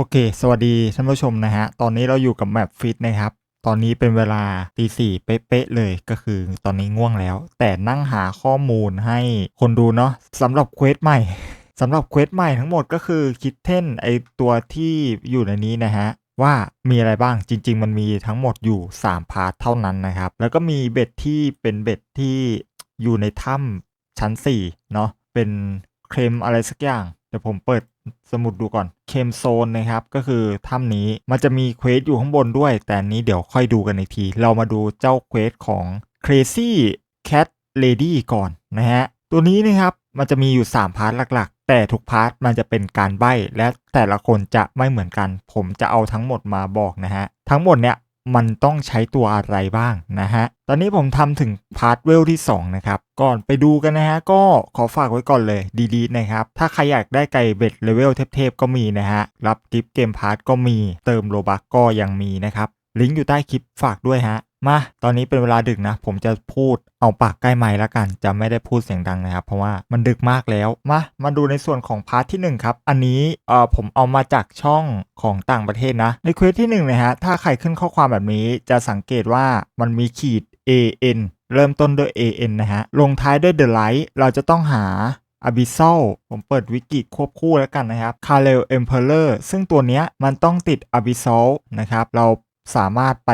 โอเค สวัสดีท่านผู้ชมนะฮะ ตอนนี้เราอยู่กับแมปฟิตนะครับ ตอนนี้เป็นเวลาตีสี่เป๊ะๆเลยก็คือตอนนี้ง่วงแล้ว แต่นั่งหาข้อมูลให้คนดูเนาะสำหรับเควสใหม่ สำหรับเควสใหม่ทั้งหมดก็คือคิดเท่นไอตัวที่อยู่ในนี้นะฮะ ว่ามีอะไรบ้างจริง ๆ มันมีทั้งหมดอยู่ 3 พาร์ทเท่านั้นนะครับ แล้วก็มีเบ็ดที่เป็นเบ็ดที่อยู่ในถ้ำชั้น4เนาะเป็นเคลมอะไรสักอย่าง เดี๋ยวผมเปิดสมุดดูก่อน เคมโซนนะครับ ก็คือถ้ำนี้มันจะมีเควสอยู่ข้างบนด้วย แต่นนี้เดี๋ยวค่อยดูกันอีกที เรามาดูเจ้าเควสของ Crazy Cat Lady ก่อนนะฮะ ตัวนี้นะครับมันจะมีอยู่ 3 พาร์ทหลัก ๆ แต่ทุกพาร์ทมันจะเป็นการใบ้และแต่ละคนจะไม่เหมือนกัน ผมจะเอาทั้งหมดมาบอกนะฮะ ทั้งหมดเนี่ย มันต้องใช้ตัวอะไรบ้างนะฮะ ตอนนี้ผมทำถึงพาร์ทเวลที่ 2 นะครับ ก่อนไปดูกันนะฮะ ก็ขอฝากไว้ก่อนเลยดีๆนะครับ ถ้าใครอยากได้ไก่เบ็ดเลเวลเทพๆก็มีนะฮะ รับกิฟต์เกมพาร์ทก็มี เติมโลบักก็ยังมีนะครับ ลิงก์อยู่ใต้คลิปฝากด้วยฮะ มา ตอนนี้เป็นเวลาดึกนะ ผมจะพูดเอาปากใกล้ไม้แล้วกัน จะไม่ได้พูดเสียงดังนะครับ เพราะว่ามันดึกมากแล้ว มา มาดูในส่วนของพาร์ทที่ 1 ครับ อันนี้เอ่อผมเอามาจากช่องของต่างประเทศนะ ในเควสที่1นะฮะ ถ้าใครขึ้นข้อความแบบนี้จะสังเกตว่ามันมีขีด AN เริ่มต้นด้วย AN นะฮะ ลงท้ายด้วย The Light เราจะต้องหา Abyssal ผมเปิดวิกิควบคู่แล้วกันนะครับ c a r e l Emperor ซึ่งตัวเนี้ยมันต้องติด Abyssal นะครับ เราสามารถไป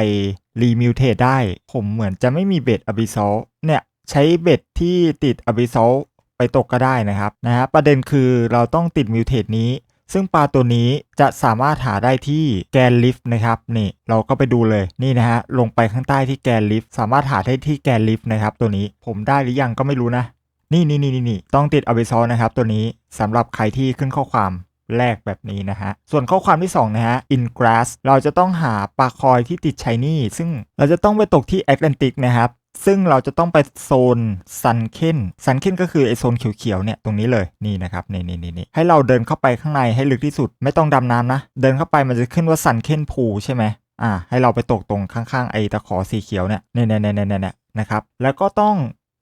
รีมิวเทได้ ผมเหมือนจะไม่มีเบ็ด Abyssal เนี่ย ใช้เบ็ดที่ติด Abyssal ไปตกก็ได้นะครับนะฮะประเด็นคือเราต้องติดมิวเทนี้ ซึ่งปลาตัวนี้จะสามารถหาได้ที่แกนลิฟต์นะครับนี่เราก็ไปดูเลยนี่นะฮะลงไปข้างใต้ที่แกนลิฟต์สามารถหาได้ที่แกนลิฟต์นะครับตัวนี้ผมได้หรือยังก็ไม่รู้นะนี่นี่นี่นี่ต้องติดอ b บ s ซอนะครับตัวนี้สำหรับใครที่ขึ้นข้อความ แรกแบบนี้นะฮะ ส่วนข้อความที่ 2 นะฮะ in grass เราจะต้องหาปลาคอยที่ติดชายนี่ ซึ่งเราจะต้องไปตกที่แอตแลนติกนะครับ ซึ่งเราจะต้องไปโซนซันเคนซันเคนก็คือไอโซนเขียวๆเนี่ยตรงนี้เลยนี่นะครับนี่นี่นี่ให้เราเดินเข้าไปข้างในให้ลึกที่สุดไม่ต้องดำน้ำนะ เดินเข้าไปมันจะขึ้นว่าซันเคนพูใช่ไหมอ่าให้เราไปตกตรงข้างๆไอตะขอสีเขียวเนี่ยเนี่ยเนี่ยเนี่ยเนี่ยนะครับแล้วก็ต้อง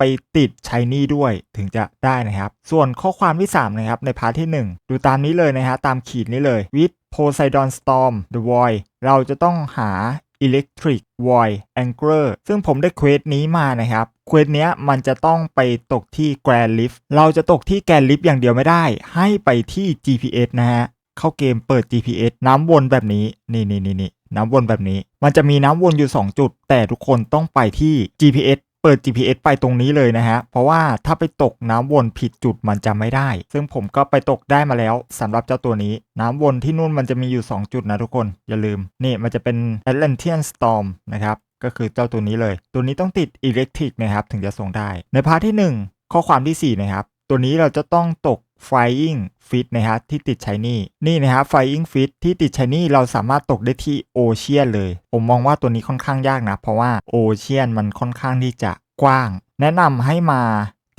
ไปติดใช้นี่ด้วยถึงจะได้นะครับ ส่วนข้อความที่ 3 นะครับ ในพาร์ทที่ 1 ดูตามนี้เลยนะฮะตามขีดนี้เลย with Poseidon Storm the Void เราจะต้องหา Electric Void Anchor ซึ่งผมได้เควสนี้มานะครับเควสเนี้ยมันจะต้องไปตกที่ Grand Lift เราจะตกที่ Grand Lift อย่างเดียวไม่ได้ ให้ไปที่ GPS นะฮะเข้าเกมเปิด GPS น้ำวนแบบนี้นี่นี่นี่นี่น้ำวนแบบนี้ มันจะมีน้ำวนอยู่ 2 จุด แต่ทุกคนต้องไปที่ GPS เปิด GPS ไปตรงนี้เลยนะฮะ เพราะว่าถ้าไปตกน้ำวนผิดจุดมันจะไม่ได้ ซึ่งผมก็ไปตกได้มาแล้วสำหรับเจ้าตัวนี้ น้ำวนที่นู่นมันจะมีอยู่ 2 จุดนะทุกคน อย่าลืม นี่มันจะเป็น Atlantean Storm นะครับ ก็คือเจ้าตัวนี้เลย ตัวนี้ต้องติด Electric นะครับ ถึงจะส่งได้ ในพาร์ทที่ 1 ข้อความที่ 4 นะครับ ตัวนี้เราจะต้องตก Flying Fit นะฮะที่ติดชายนี่นี่นะฮะ Flying Fit ที่ติดชายนี่เราสามารถตกได้ที่โอเชียนเลย ผมมองว่าตัวนี้ค่อนข้างยากนะ เพราะว่าโอเชียนมันค่อนข้างที่จะกว้าง แนะนำให้มา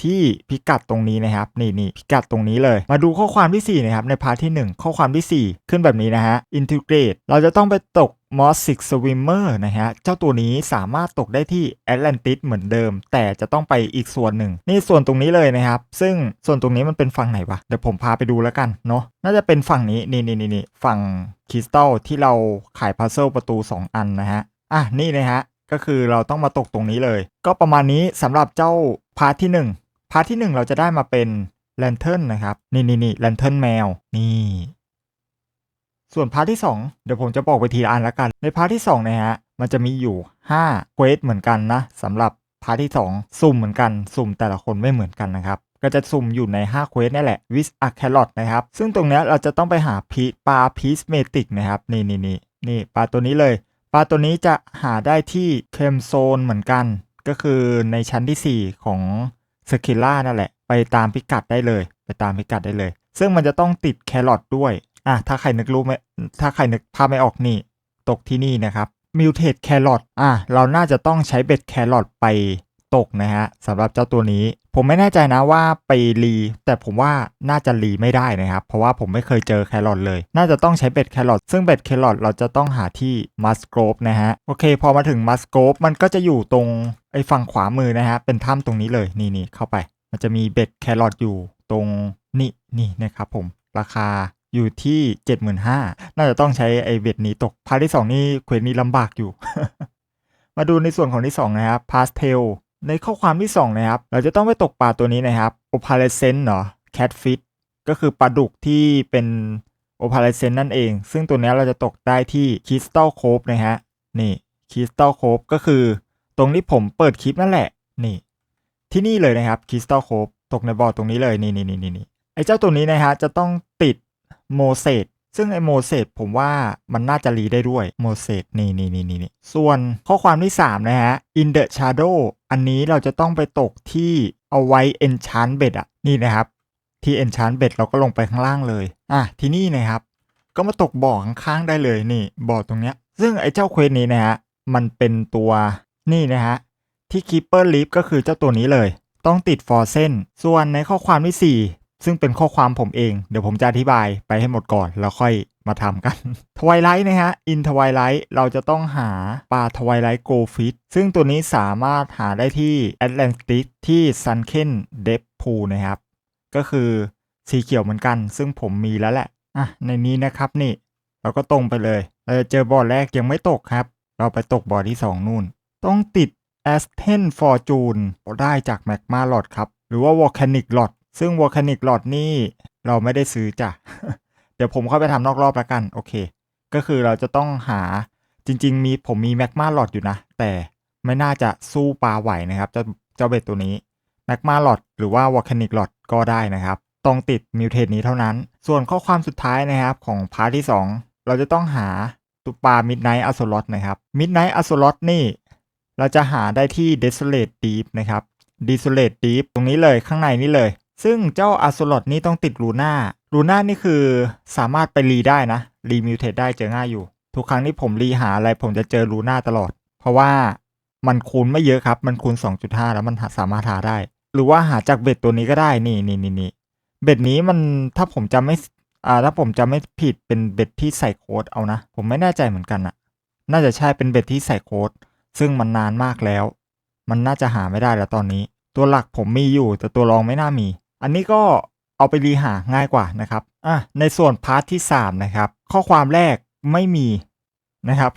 ที่พิกัดตรงนี้นะครับนี่นี่พิกัดตรงนี้เลย มาดูข้อความที่ 4 นะครับ ในพาร์ทที่ 1 ข้อความที่ 4 ขึ้นแบบนี้นะฮะ integrate เราจะต้องไปตก m o s s i c Swimmer นะฮะ เจ้าตัวนี้สามารถตกได้ที่ Atlantis เหมือนเดิม แต่จะต้องไปอีกส่วนหนึ่ง นี่ส่วนตรงนี้เลยนะครับ ซึ่งส่วนตรงนี้มันเป็นฝั่งไหนวะ เดี๋ยวผมพาไปดูแล้วกันเนาะน่าจะเป็นฝั่งนี้นี่นี่นี่ฝั่งคริสตัลที่เราขายพัซเซิลประตู 2 อันนะฮะอะนี่นะฮะก็คือเราต้องมาตกตรงนี้เลย ก็ประมาณนี้สำหรับเจ้าพาร์ทที่ 1 พาร์ทที่ 1 เราจะได้มาเป็นแลนเทิร์นนะครับ นี่นี่นี่แลนเทิร์นแมวนี่ ส่วนพาร์ทที่ 2 เดี๋ยวผมจะบอกไปทีละอันละกัน ในพาร์ทที่2นะฮะมันจะมีอยู่5เควสเหมือนกันนะสำหรับพาร์ทที่ 2 สุ่มเหมือนกัน สุ่มแต่ละคนไม่เหมือนกันนะครับก็จะสุ่มอยู่ใน5เควสนี่แหละ with a carrot นะครับ ซึ่งตรงนี้เราจะต้องไปหาพีปลาพีสเมติกนะครับ นี่นี่นี่นี่ปลาตัวนี้เลย ปลาตัวนี้จะหาได้ที่เคมโซนเหมือนกัน ก็คือในชั้นที่ 4 ของ สกิล่านั่นแหละ ไปตามพิกัดได้เลย ไปตามพิกัดได้เลย ซึ่งมันจะต้องติดแครอทด้วยอะถ้าใครนึกรู้ไหมถ้าใครนึกภาพไม่ออกนี่ ตกที่นี่นะครับมิวเทสแครอทอะเราน่าจะต้องใช้เบ็ดแครอทไป ตกนะฮะสำหรับเจ้าตัวนี้ ผมไม่แน่ใจนะว่าไปรี แต่ผมว่าน่าจะรีไม่ได้นะครับ เพราะว่าผมไม่เคยเจอแครอทเลย น่าจะต้องใช้เบ็ดแครอทซึ่งเบ็ดแครอทเราจะต้องหาที่มัสโกรฟนะฮะโอเค พอมาถึงมัสโกรฟมันก็จะอยู่ตรงไอ้ฝั่งขวามือนะฮะเป็นถ้ำตรงนี้เลยนี่นี่เข้าไป มันจะมีเบ็ดแครอทอยู่ตรงนี่นี่นะครับผมราคาอยู่ที่ 75,000น่าจะต้องใช้ไอเบ็ดนี้ตกพาร์ทที่ 2 นี่เควสนี้ลำบากอยู่ มาดูในส่วนของที่ 2 นะครับพาสเทล ในข้อความที่ 2 นะครับ เราจะต้องไปตกปลาตัวนี้นะครับโอพาเลเซนเนาะแคทฟิตก็คือปลาดุกที่เป็นโอพาเลเซนนั่นเอง ซึ่งตัวนี้เราจะตกได้ที่คริสตัลโคฟนะฮะนี่คริสตัลโคฟก็คือตรงที่ผมเปิดคลิปนั่นแหละนี่ ที่นี่เลยนะครับคริสตัลโคฟตกในบ่อตรงนี้เลยนี่นี่นี่นี่ไอเจ้าตัวนี้นะฮะจะต้องติดโมเสส ซึ่งไอโมเสสผมว่ามันน่าจะรีได้ด้วยโมเสสนี่นี่นี่นี่ส่วนข้อความที่ 3 นะฮะ in the shadow อันนี้เราจะต้องไปตกที่เอาไว้ enchant bed อะ นี่นะครับ ที่ enchant bed เราก็ลงไปข้างล่างเลย อะ ที่นี่นะครับ ก็มาตกบ่อข้างๆได้เลยนี่บ่อตรงเนี้ย ซึ่งไอเจ้าเควสนี้นะฮะ มันเป็นตัวนี่นะฮะ ที่ Keeper Leaf ก็คือเจ้าตัวนี้เลย ต้องติดฟอร์เซนส่วนในข้อความที่ 4 ซึ่งเป็นข้อความผมเอง เดี๋ยวผมจะอธิบายไปให้หมดก่อน แล้วค่อยมาทำกันทวายไลท์นะฮะอินทวายไลท์เราจะต้องหาปลาทวายไลท์โกฟิตซึ่งตัวนี้สามารถหาได้ที่แอตแลนติกที่ซันเคนเดฟพูนะครับ ก็คือสีเขียวเหมือนกัน ซึ่งผมมีแล้วแหละอะในนี้นะครับนี่ เราก็ตรงไปเลยเราจะเจอบ่อแรกยังไม่ตกครับ เราไปตกบ่อที่ 2 นู่น ต้องติด a s t e n Fortune ได้จาก Magma Lot ครับ หรือว่า Volcanic Lot ซึ่ง Volcanic Lot นี่เราไม่ได้ซื้อจ้ะ เดี๋ยวผมเข้าไปทำนอกรอบแล้วกัน โอเค ก็คือเราจะต้องหาจริง ๆ มีผมมี Magma Lot อยู่นะ แต่ไม่น่าจะสู้ปลาไหวนะครับ เจ้าเจ้าเบ็ดตัวนี้ Magma Lot หรือว่า Volcanic Lot ก็ได้นะครับ ต้องติดมิวเทนนี้เท่านั้น ส่วนข้อความสุดท้ายนะครับของพาร์ทที่ 2 เราจะต้องหาตุปลา Midnight a z o l o t นะครับ Midnight a z o l o t นี่ เราจะหาได้ที่ Desolate Deep นะครับ Desolate Deep ตรงนี้เลยข้างในนี่เลย ซึ่งเจ้า a z o l o t นี่ต้องติดลูน่าลูน่านี่คือสามารถไปรีได้นะ รีมิวเทตได้เจอง่ายอยู่ ทุกครั้งที่ผมรีหาอะไรผมจะเจอลูน่าตลอด เพราะว่ามันคูณไม่เยอะครับ มันคูณ 2.5 แล้วมันสามารถหาได้ หรือว่าหาจากเบ็ดตัวนี้ก็ได้ นี่นี่นี่นี่เบ็ดนี้มันถ้าผมจำไม่อ่าถ้าผมจำไม่ผิดเป็นเบ็ดที่ใส่โค้ดเอานะ ผมไม่แน่ใจเหมือนกันอะน่าจะใช่เป็นเบ็ดที่ใส่โค้ดซึ่งมันนานมากแล้ว มันน่าจะหาไม่ได้แล้วตอนนี้ ตัวหลักผมมีอยู่ แต่ตัวรองไม่น่ามี อันนี้ก็เอาไปรีหาง่ายกว่านะครับอะในส่วนพาร์ทที่ 3 นะครับ ข้อความแรกไม่มีนะครับ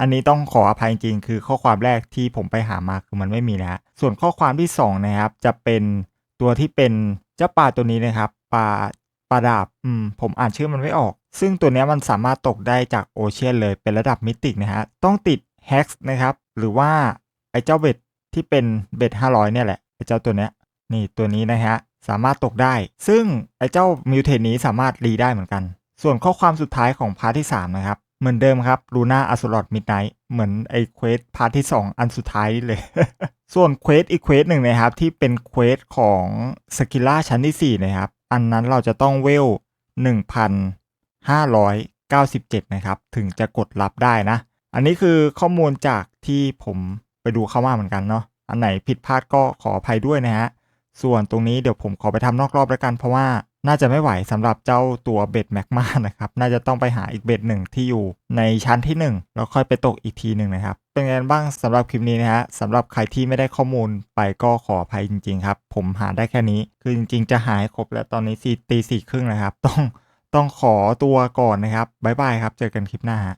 อันนี้ต้องขออภัยจริงๆคือข้อความแรกที่ผมไปหามาคือมันไม่มีนะส่วนข้อความที่ 2 นะครับ จะเป็นตัวที่เป็นเจ้าปลาตัวนี้นะครับปลาปลาดาบอืมผมอ่านชื่อมันไม่ออก ซึ่งตัวนี้มันสามารถตกได้จากโอเชียนเลยเป็นระดับมิตินะฮะต้องติดแฮ็กนะครับหรือว่าไอ้เจ้าเบ็ดที่เป็นเบ็ด500เนี่ยแหละไอ้เจ้าตัวเนี้ย นี่ตัวนี้นะฮะ สามารถตกได้ ซึ่งไอ้เจ้ามิวเทนนี้สามารถรีได้เหมือนกัน ส่วนข้อความสุดท้ายของพาร์ทที่ 3 นะครับ เหมือนเดิมครับลูน่าอัสลอดมิดไนท์เหมือนไอ้เควสพาร์ทที่ 2 อันสุดท้ายนี่เลย ส่วนเควสอีกเควสหนึ่งนะครับ ที่เป็นเควสของสกิล่าชั้นที่ 4 นะครับ อันนั้นเราจะต้องเวล 1,597 นะครับ ถึงจะกดรับได้นะ อันนี้คือข้อมูลจากที่ผมไปดูเข้ามาเหมือนกันเนาะอันไหนผิดพลาดก็ขออภัยด้วยนะฮะ ส่วนตรงนี้เดี๋ยวผมขอไปทำนอกรอบแล้วกัน เพราะว่าน่าจะไม่ไหวสำหรับเจ้าตัวเบ็ดแมกมานะครับ น่าจะต้องไปหาอีกเบ็ดหนึ่งที่อยู่ในชั้นที่ 1 แล้วค่อยไปตกอีกทีหนึ่งนะครับ เป็นไงบ้างสำหรับคลิปนี้นะฮะสำหรับใครที่ไม่ได้ข้อมูลไปก็ขออภัยจริง ๆ ครับ ผมหาได้แค่นี้ คือจริง ๆ จะหาให้ครบแล้วตอนนี้สี่ตีสี่ครึ่งนะครับ ต้องต้องขอตัวก่อนนะครับบ๊ายบายครับ เจอกันคลิปหน้าฮะ